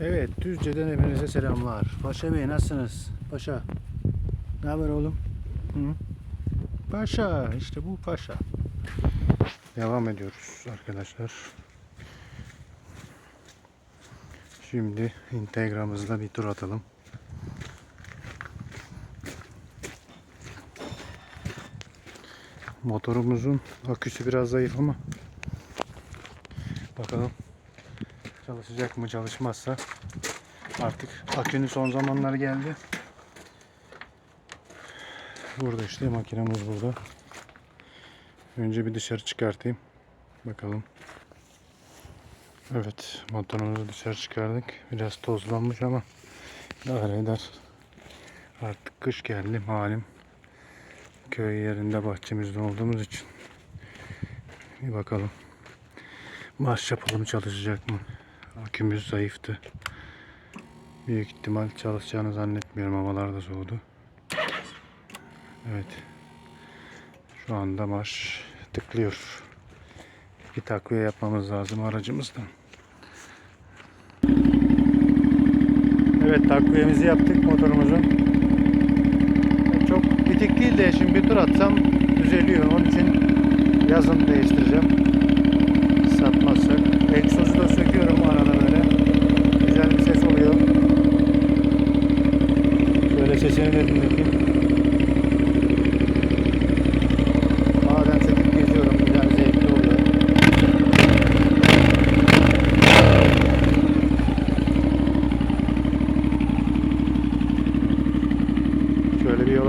Evet, Düzce'den hepinize selamlar. Paşa Bey nasılsınız? Paşa. Ne haber oğlum? Hı? Paşa, işte bu Paşa. Devam ediyoruz arkadaşlar. Şimdi Instagram'ımızda bir tur atalım. Motorumuzun aküsü biraz zayıf ama bakalım çalışacak mı çalışmazsa artık akünün son zamanları geldi. Burada işte makinemiz burada. Önce bir dışarı çıkartayım. Bakalım. Evet motorumuzu dışarı çıkardık. Biraz tozlanmış ama idare eder. Artık kış geldi malum. Köy yerinde bahçemizde olduğumuz için. Bir bakalım. Marş yapalım çalışacak mı? Akümüz zayıftı. Büyük ihtimal çalışacağını zannetmiyorum. Havalar da soğudu. Evet. Şu anda marş tıklıyor. Bir takviye yapmamız lazım aracımızdan. Evet takviyemizi yaptık motorumuzun. Çok bitik değil de şimdi bir tur atsam düzeliyor. Onun için yazın değiştireceğim. Satmazsak. Egzozu da söküyorum arada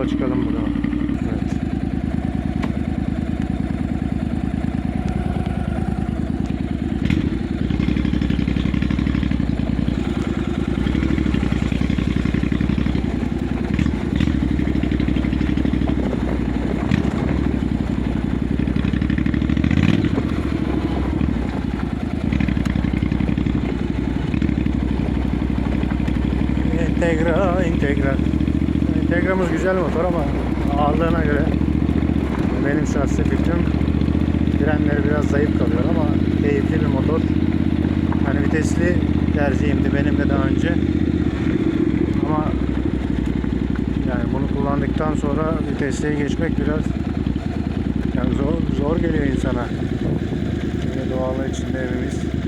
yola çıkalım buradan. Evet. Integra, Integra. Integramız güzel motor ama ağırlığına göre benim şahsi fikrim frenleri biraz zayıf kalıyor ama keyifli bir motor. Hani vitesli tercihimdi benim de daha önce. Ama yani bunu kullandıktan sonra vitesliye geçmek biraz yani zor, zor geliyor insana. Böyle doğalı içinde evimiz.